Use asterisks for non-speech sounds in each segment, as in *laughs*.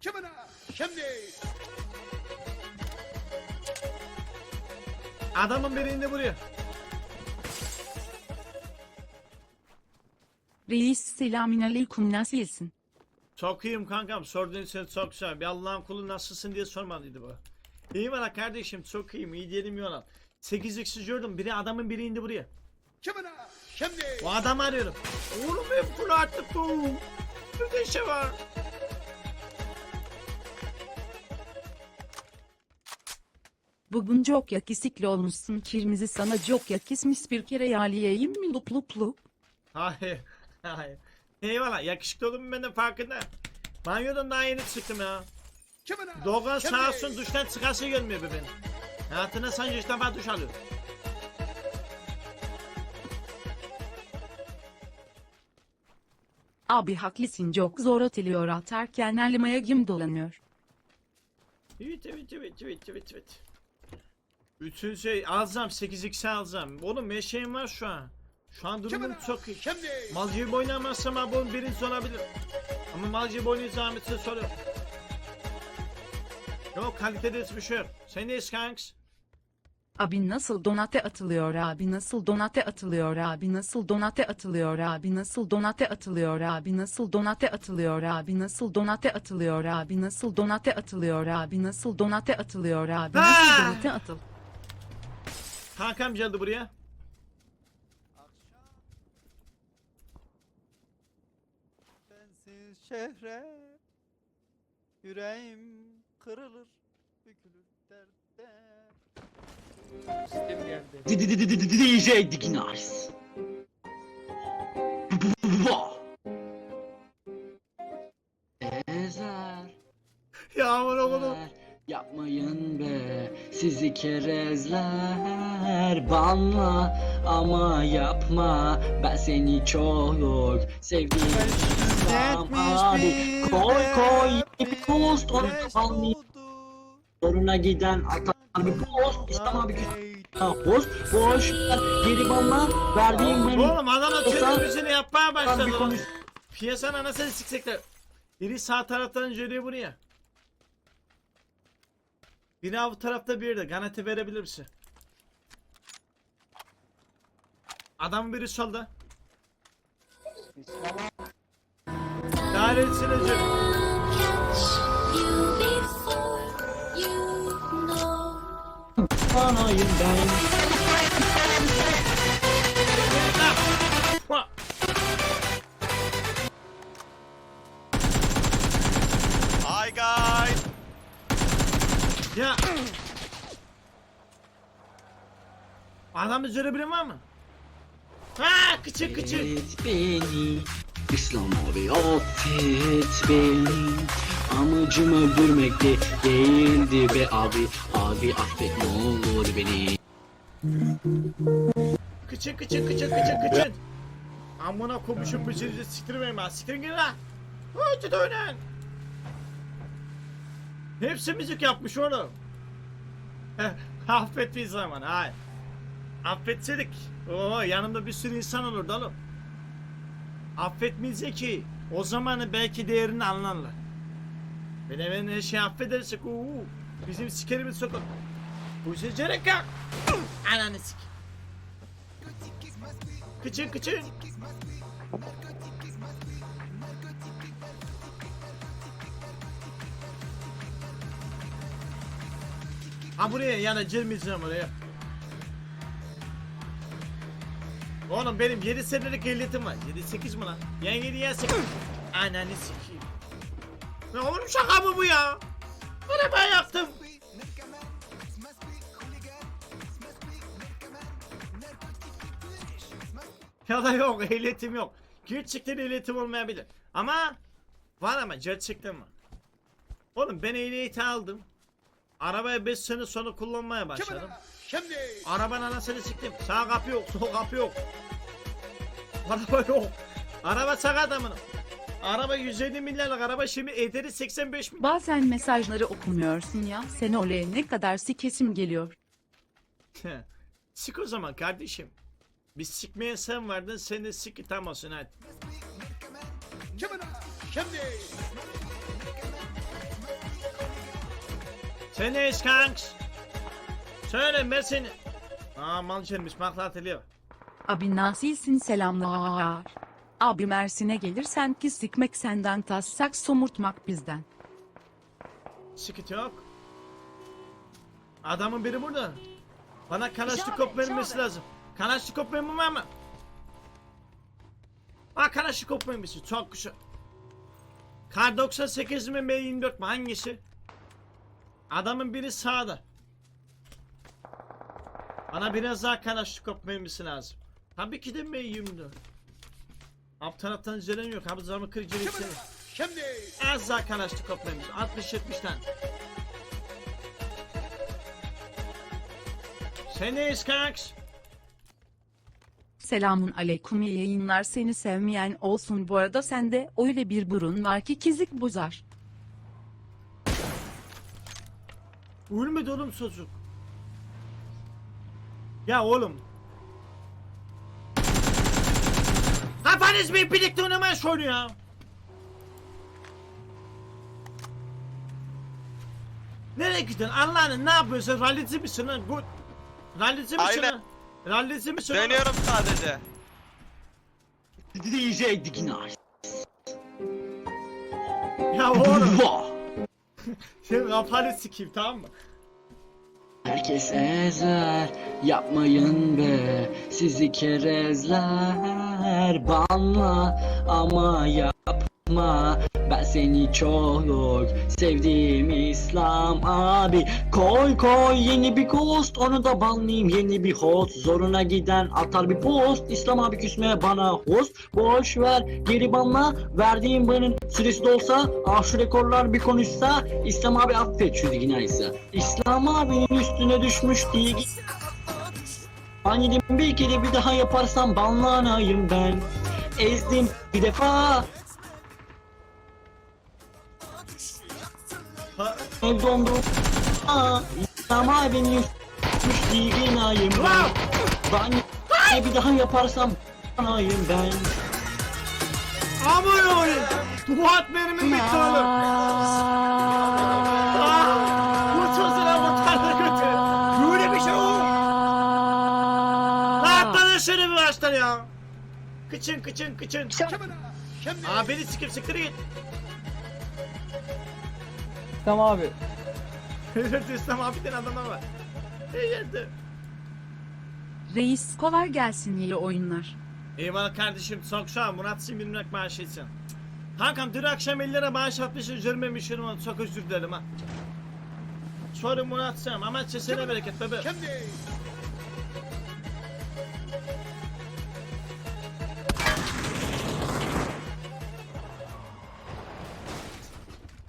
Kimine? Şimdi. Adamın biri indi buraya. Reis selamünaleyküm nasılsın? Çok iyiyim kankam. Sorduğun için çok güzel. Bir Allah'ın kulu nasılsın diye sormadıydı bu. İyi bana kardeşim çok iyiyim. İyi diyelim yolan. 8x'i gördüm. Biri adamın biri indi buraya. Kimine? Şimdi. O adamı arıyorum. Oğlum hep kulu artık bu. Bir de şey var. Bugün çok yakışıklı olmuşsun kirmizi sana çok yakışmış bir kere yaliyeyim mi lup lup lup. Hayır. Hayır. Eyvallah. Yakışıklı olduğumun ben de farkında. Banyodan daha yeni çıktım ya. Doğan sağ olsun duştan çıkası gelmiyor be benim. Hayatına sence üç defa duş alıyor. Abi haklısın çok zor atılıyor atarken elmaya gim dolanıyor. Evet evet evet evet evet evet. Bütün şey alacağım 8x alacağım. Oğlum meşeğim var şu an. Şu an durumum çok iyi. Şimdi. Mal gibi oynamazsam abim birinci olabilir. Ama mal gibi oynayacağım için soruyorum. Yok kalitede hiçbir şey yok. Sen neyiz kanks? Abi nasıl donate atılıyor abi nasıl donate atılıyor abi nasıl donate atılıyor abi nasıl donate atılıyor abi nasıl donate atılıyor abi nasıl donate atılıyor abi nasıl donate atılıyor abi nasıl donate atılıyor abi nasıl donate atıl Kankam geldi buraya. Sensiz şehre Yüreğim kırılır Bükülür derde DJ Dignice. Ezer, Ya aman oğlum. yapmayın be sizi kerezler banla ama yapma ben seni çok sevdiğim abi koy koy bir post onu Zoruna giden atan bir post İslam abi post boş geri banla verdiğim benim Oğlum adamın Sen- çözümcüsünü yapmaya başladı. Piyasanın anasını siksekler. Biri sağ taraftan geliyor buraya. Biri bu tarafta bir de garanti verebilir misin? Adam biri. Anayım ben Ha! Hi guys. Ya. Adam üzeri biri var mı? Ha kıçı kıçı. Affet beni İslam abi affet beni Amacım öldürmek de değildi be abi Abi affet ne olur beni Kıçın kıçın kıçın kıçın kıçın. Amına komşum bıçırıcı siktirmeyin ben siktirin gidin lan. Hadi dönün. Hepsi müzik yapmış oğlum. Affet bir zaman hayır. Affetseydik. Oo yanımda bir sürü insan olurdu oğlum. Affetmeyecek ki. O zamanı belki değerini anlarlar. Ben hemen her şeyi affedersek uuu. Bizim sikerimiz sokak. Bu işe gerek yok. Ananı sik. Kıçın kıçın. Ha buraya yana girmeyeceğim oraya. Oğlum benim 7 senelik ehliyetim var. 7-8 mi lan? Ya 7 ya 8. Ananı sikeyim. Ya oğlum şaka mı bu ya? Bunu ben yaptım. Ya da yok ehliyetim yok. Gerçekten ehliyetim olmayabilir. Ama var ama gerçekten var. Oğlum ben ehliyeti aldım. Arabaya 5 sene sonra kullanmaya başladım. Şimdi. Arabanın anasını siktim. Sağ kapı yok, sol kapı yok. Araba yok. Araba sakat amına. Araba 150 milyarlık araba şimdi ederi 85 milyar. Bazen mesajları okumuyorsun ya. Sen olaya ne kadar sikesim geliyor. Sik o zaman kardeşim. Biz sikmeye sen vardın sen de sik itamasın hadi. Şimdi. Sen de. Söyle ben seni. Aa mal içermiş makla atılıyor. Abi nasilsin selamlar. Abi Mersin'e gelirsen ki sikmek senden tassak somurtmak bizden. Sıkıntı yok. Adamın biri burada. Bana Kalaşnikov vermesi lazım. Kalaşnikov memnun var mı? Aa Kalaşnikov vermesi çok güzel. Kar 98 mi M24 mi hangisi? Adamın biri sağda. Bana biraz daha Kalaşnikov vermesi lazım. Tabii ki de M24. Alt taraftan izlenen yok. Abi zaman kırıcı bir şey. Şimdi. Az daha Kalaşnikov vermesi. 60-70 tane. Sen neyiz kanks? Selamun aleyküm iyi yayınlar seni sevmeyen olsun bu arada sende öyle bir burun var ki kizik bozar. Ölmedi oğlum çocuk. Ya oğlum. Kafanız bir birlikte oynamaya şunu ya. Nereye gidiyorsun? Allah'ın ne yapıyorsun? Rallici misin lan? Good. Rallici misin Aynen. lan? Rallici misin oğlum? Dönüyorum sadece. DJ Dignay. Ya oğlum. *laughs* Senin kafanı sikeyim tamam mı? Herkes ezer, yapmayın be. Sizi kerezler. Banla ama yapma ben seni çok sevdim İslam abi. Koy koy yeni bir ghost. Onu da banlayayım yeni bir host. Zoruna giden atar bir post. İslam abi küsme bana host. Boş ver geri banla. Verdiğim banın süresi de olsa ah şu rekorlar bir konuşsa İslam abi affet şu dinaysa İslam abinin üstüne düşmüş diye Annedim bir kere bir daha yaparsam banlanayım ben. Ezdim bir defa Ev dondu Aa, İslam abinin düşmüş diye dinayım ben Ben bir daha yaparsam banayım ben Aman oğlum. Fuat benim bitti oğlum. Ah, Bu çocuğuna bu tarla götür. Böyle bir şey olur. Rahatladın şöyle bir baştan ya. Kıçın kıçın kıçın. Aa beni sikip siktir git. Tamam abi. Evet İslam abiden adamlar var. İyi geldi. Reis kolay gelsin iyi oyunlar. Eyvallah kardeşim çok sağ ol. Murat maaş etsin. Kankam dün akşam 50 lira bağış atmışsın üzerime mişirim onu çok özür dilerim ha. Sorry Murat Sin ama sesine bereket bebe. Şimdi.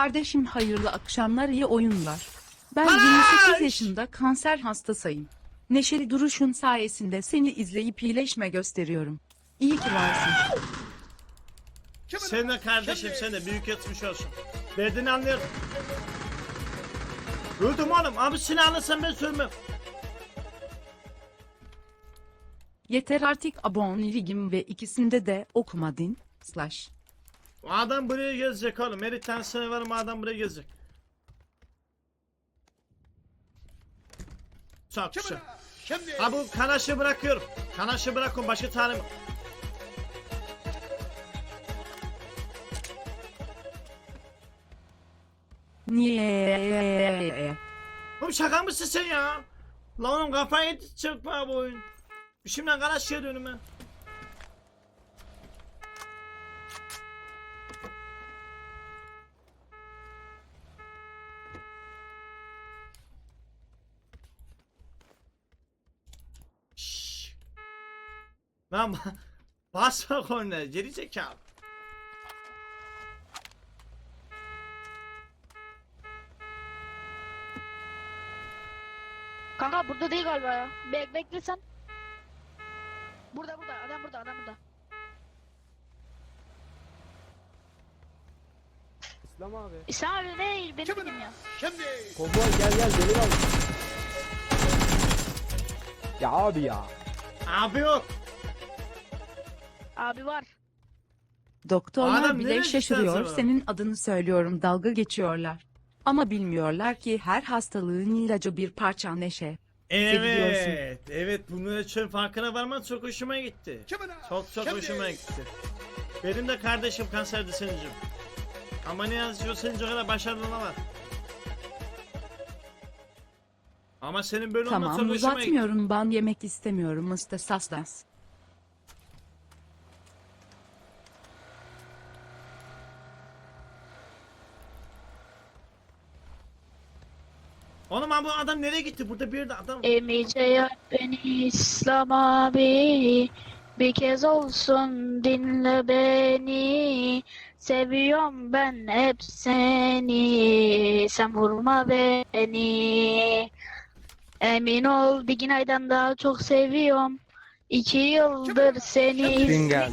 Kardeşim hayırlı akşamlar iyi oyunlar. Ben Barış! 28 yaşında kanser hastasıyım. Neşeli duruşun sayesinde seni izleyip iyileşme gösteriyorum. İyi ki varsın. Sen de kardeşim sen de büyük etmiş olsun. Derdini anlıyorum. Öldüm oğlum abi silahını sen ben sövmem. Yeter artık aboneligim ve ikisinde de okumadın. Slash. Adam buraya gelecek oğlum. Her tane sene var mı adam buraya gelecek. Çok güzel. Ha bu kanaşı bırakıyorum. Kanaşı bırakın başka tane? Niye? Oğlum şaka mısın sen ya? Lan oğlum kafayı bana bu oyun. Şimdi kanaş yer önüme. Lan ba- basma kornaya geri zekalı. Kanka burada değil galiba ya. Bek bekle sen. Burada burada adam burada adam burada. İslam abi. İslam abi ne benim benim ya. Şimdi. Kovboy gel gel deli al. Ya abi ya. Abi yok. Abi var. Doktorlar Adam bile nereye şaşırıyor. Senin adını söylüyorum. Dalga geçiyorlar. Ama bilmiyorlar ki her hastalığın ilacı bir parça neşe. Evet, evet bunun için farkına varman çok hoşuma gitti. Çok çok hoşuma gitti. Benim de kardeşim kanserdi senicim. Ama ne yazıyor senince kadar başarılı var. Ama senin böyle olman Tamam çok hoşuma gitti. uzatmıyorum ben yemek istemiyorum Mr. Oğlum abi bu adam nereye gitti? Burada bir de adam. Emice yap beni İslam abi Bir kez olsun dinle beni Seviyorum ben hep seni Sen vurma beni Emin ol bir gün aydan daha çok seviyorum İki yıldır seni Din geldi.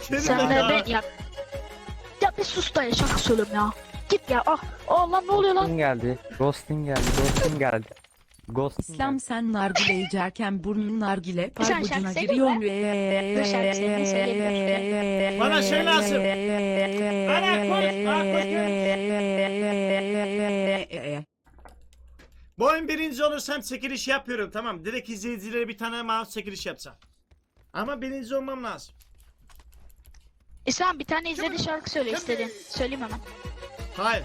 Senin Sen de ben ya Ya bir sus da ya şarkı söylüyorum ya Git ya ah Oh lan ne oluyor lan Din geldi. Ghosting geldi. Ghosting geldi. Ghosting İslam geldi. sen nargile içerken burnun nargile Sen parbucuna şarkı giriyor. Dur şarkı söyleyeyim, söyleyeyim. Bana şey lazım. Bana konuş, bana konuş. Bu oyun birinci olursam çekiliş yapıyorum tamam. Direkt izleyicilere bir tane mouse çekiliş yapsam. Ama birinci olmam lazım. İslam bir tane izledi şarkı söyle istedin Söyleyeyim hemen Hayır.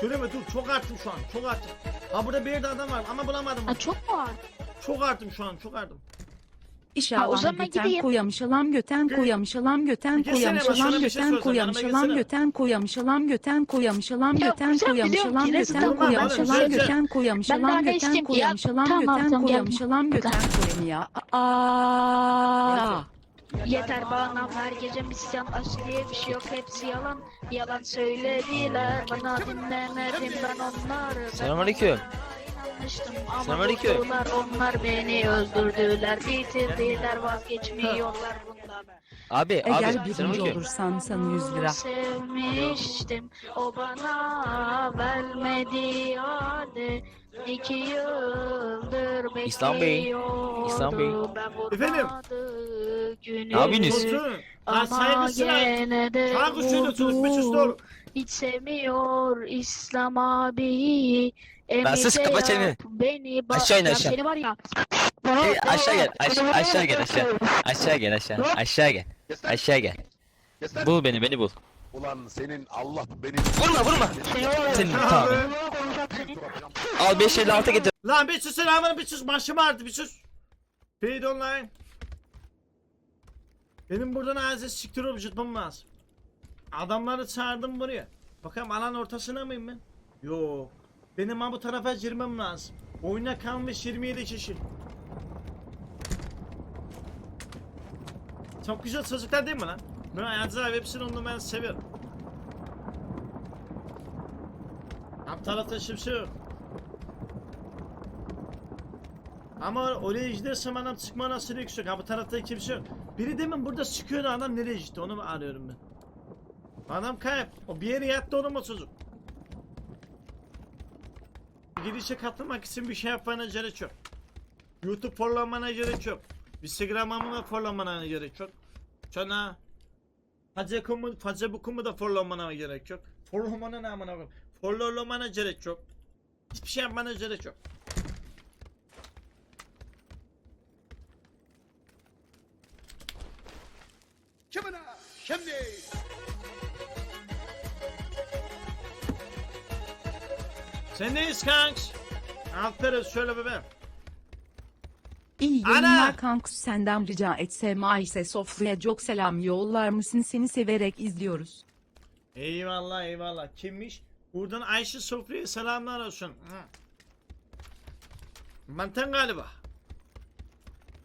Söyleme dur çok arttım şu an çok arttım. Ha burada bir de adam var ama bulamadım. Ha çok mu var? Çok arttım şu an çok arttım. Ha, o İnşallah zaman göten gideyim. koyamışalam göten Gel. koyamışalam göten Gelsene, bak koyamışalam sana bir şey göten soracağım, koyamışalam yanıma göten koyamışalam göten koyamışalam Ya, göten sen biliyorum koyamışalam ki ne göten var? koyamışalam Oğlum, göten Ben koyamışalam daha ne göten isteyeyim ki ya? koyamışalam Tamam, göten tamam, koyamışalam göten koyam ya. Aa. Yeter bana her gece misyan aşk diye bir şey yok hepsi yalan Yalan söylediler bana dinlemedim ben onları Selamünaleyküm. İnanmıştım ama Selamünaleyküm. vurdular onlar beni öldürdüler bitirdiler vazgeçmiyorlar bundan Abi Eğer abi birinci selamünaleyküm. olursan sana 100 lira. Sevmiştim o bana vermedi halde iki yıldır İslam Bey. İslam Bey. Ben Efendim? Ne yapıyorsunuz? Lan Ama saygısına. gene de Şarkı söyle bir sus vurdu. Hiç sevmiyor İslam abi. sus, Emice kapa çeneni. yap Beni bak- Aşağı in, Ya aşağı. Seni var ya. Hey, aşağı gel aşağı, aşağı gel aşağı. Aşağı gel aşağı. Aşağı gel. Aşağı gel. Yeter. Bul beni beni bul. Ulan senin Allah benim. Vurma vurma. Senin tamam. Al 556 getir. Lan bir sus selamını bir sus başım ağrıdı bir sus. Feed online. Benim buradan ağzı siktir olup tutmam lazım. Adamları çağırdım buraya. Bakalım alan ortasına mıyım ben? Yok. Benim ha bu tarafa girmem lazım. Oyuna kalmış 27 kişi. Çok güzel çocuklar değil mi lan? Ben Ayazı abi hepsini onu ben seviyorum. Alt tarafta kimse yok. Ama oraya gidersem adam çıkma nasıl yüksek. Ha bu tarafta kimse yok. Biri demin burada sıkıyordu adam nereye gitti onu mu arıyorum ben. Adam kayıp. O bir yere yattı oğlum o çocuk. Girişe katılmak için bir şey yapmana gerek yok. YouTube forlamana gerek yok. Instagram'ımı forlamana gerek yok. Sonra Facekum'u, Facebook'umu da forlamana gerek yok. Forlamana ne amına koyayım? Forlamana gerek yok. Hiçbir şey yapmana gerek yok. Şimdi. Sendeyiz kanks. Aferin söyle bebeğim. İyi Ana! yayınlar kankus senden rica etsem Ayse Sofra'ya çok selam yollar mısın seni severek izliyoruz. Eyvallah eyvallah. Kimmiş? Buradan Ayşe Sofra'ya selamlar olsun. Hı. Manten galiba.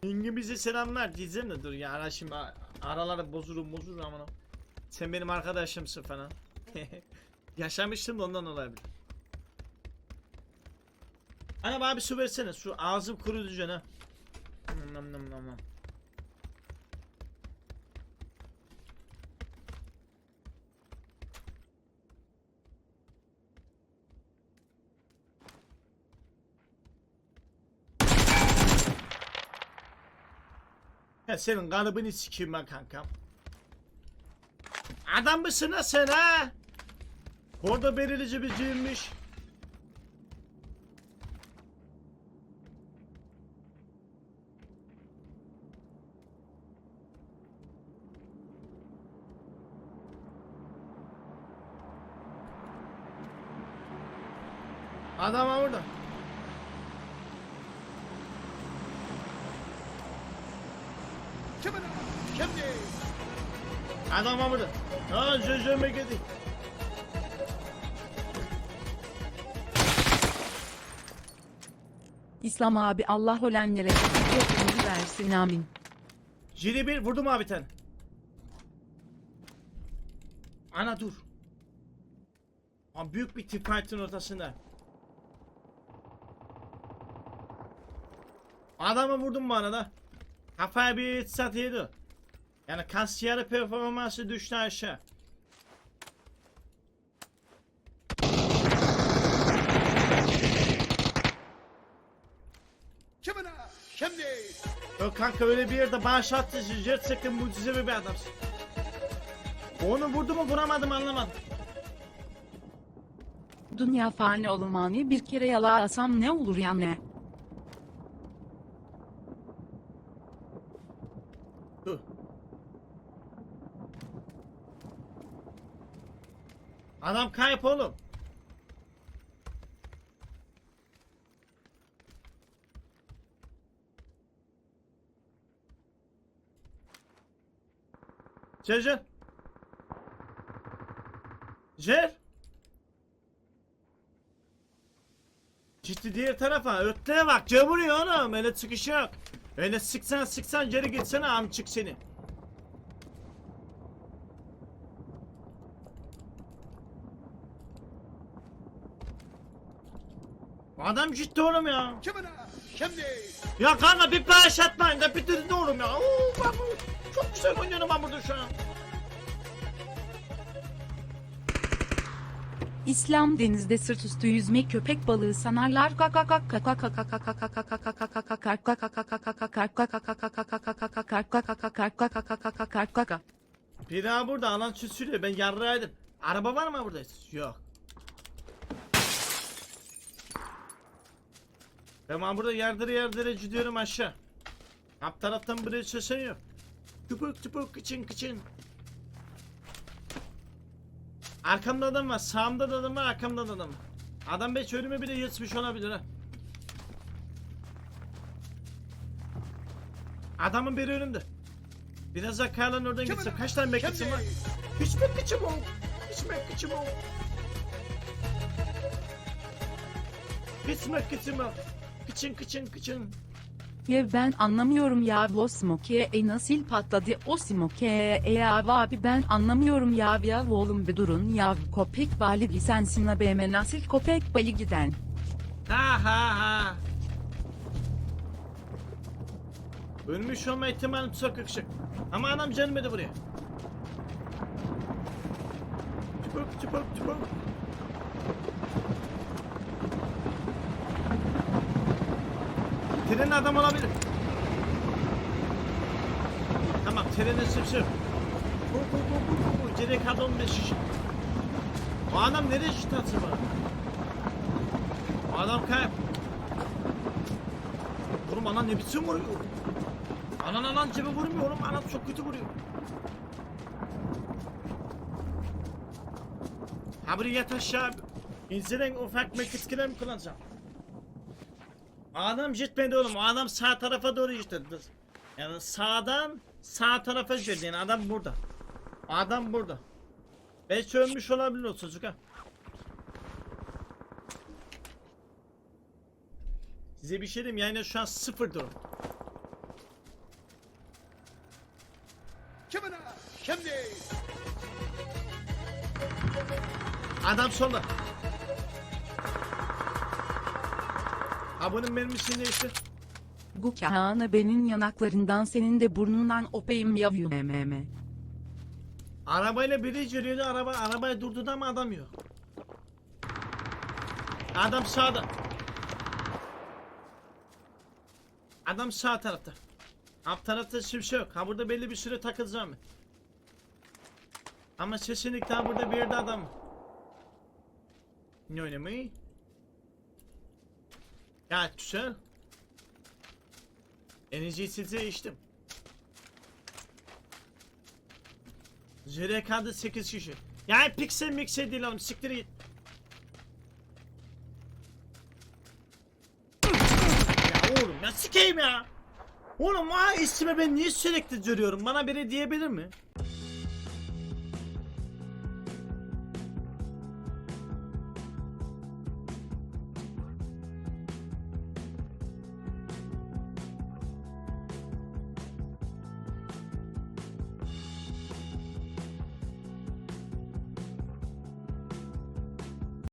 İngilizce selamlar diyeceğim de dur ya ara şimdi a- araları bozulur bozulur ama. Sen benim arkadaşımsın falan. *laughs* Yaşamıştım da ondan olabilir. Ana bana su versene su ağzım kurudu canım. Nam nam nam nam. Ya senin kalıbını sikeyim ben kankam. Adam mısın lan sen ha? Orada belirleyici bir cimmiş. Adam var burada. Ha çocuğuma gidi. İslam abi Allah ölenlere ömür versin amin. Jiri bir vurdum abi tane. Ana dur. Abi büyük bir tip fight'ın ortasında. Adamı vurdum bana da. Kafaya bir headshot yedi. Yani kasiyeri performansı düştü aşağı. Kimine? Şimdi. Yok kanka öyle bir yerde bağış attı. Gerçekten mucizevi bir adamsın. Onu vurdu mu vuramadım anlamadım. Dünya fani olmani bir kere yala asam ne olur yani? Dur. Adam kayıp oğlum. Gel gel. Gel. Ciddi diğer tarafa. Ötleye bak. Cıvırıyor oğlum. Öyle çıkış yok. Öyle sıksan sıksan geri gitsene amçık seni. Adam ciddi oğlum ya. Ya kanka bir bağış atmayın da bitirin oğlum ya. Oo, bak bu çok güzel oynuyorum ben burada şu an. İslam denizde sırt üstü yüzme köpek balığı sanarlar Bir daha burada alan süsülüyor ben yarraydım. Araba var mı burada? Yok. Ben burada yardırı yardırı gidiyorum aşağı. Alt taraftan buraya sesen yok. Tıpık tıpık kıçın kıçın. Arkamda adam var, sağımda da adam var, arkamda da adam var. Adam beş önüme bile yetmiş olabilir ha. Adamın biri önümde. Biraz daha kayaların oradan gitsem kaç tane bekletim var? Hiç bekletim ol. Hiç bekletim ol. Hiç bekletim ol. Kıçın kıçın kıçın. Ya ben anlamıyorum ya bu smoke e nasıl patladı o smoke e ya abi ben anlamıyorum ya ya oğlum bir durun ya köpek balığı sensin la BM nasıl köpek balığı giden Ha ha ha. Ölmüş olma ihtimalim çok yüksek. Ama adam gelmedi buraya. Çıpık çıpık çıpık. Trenin adam olabilir. Tamam bu bu bu. Geriye kaldı 15 kişi. O adam nereye gitti acaba? O adam kayıp. Oğlum ana ne biçim vuruyor? Anan anan cebe vurmuyor oğlum. Anam çok kötü vuruyor. Ha buraya yat aşağı. İnsiden ufak mekitkiler mi kullanacağım? Adam gitmedi oğlum. Adam sağ tarafa doğru gitti. Yani sağdan sağ tarafa gitti. Yani adam burada. Adam burada. Belki ölmüş olabilir o çocuk ha. Size bir şey diyeyim yani şu an sıfır durum. Kimine? Şimdi. Adam solda. Ha bunun mermisini değiştir. Bu kahane benim yanaklarından senin de burnundan opeyim yavrum mm Arabayla biri geliyordu araba arabayı durdurdu ama adam yok. Adam sağda. Adam sağ tarafta. Alt tarafta hiçbir şey yok. Ha burada belli bir süre takılacağım ben. Ama kesinlikle burada bir yerde adam var. Ne oynamayı? Gayet güzel. Enerjiyi size içtim. JRK'da 8 kişi. Yani piksel miksel değil oğlum siktir git. ya oğlum ya sikeyim ya. Oğlum ha ismi ben niye sürekli görüyorum bana biri diyebilir mi?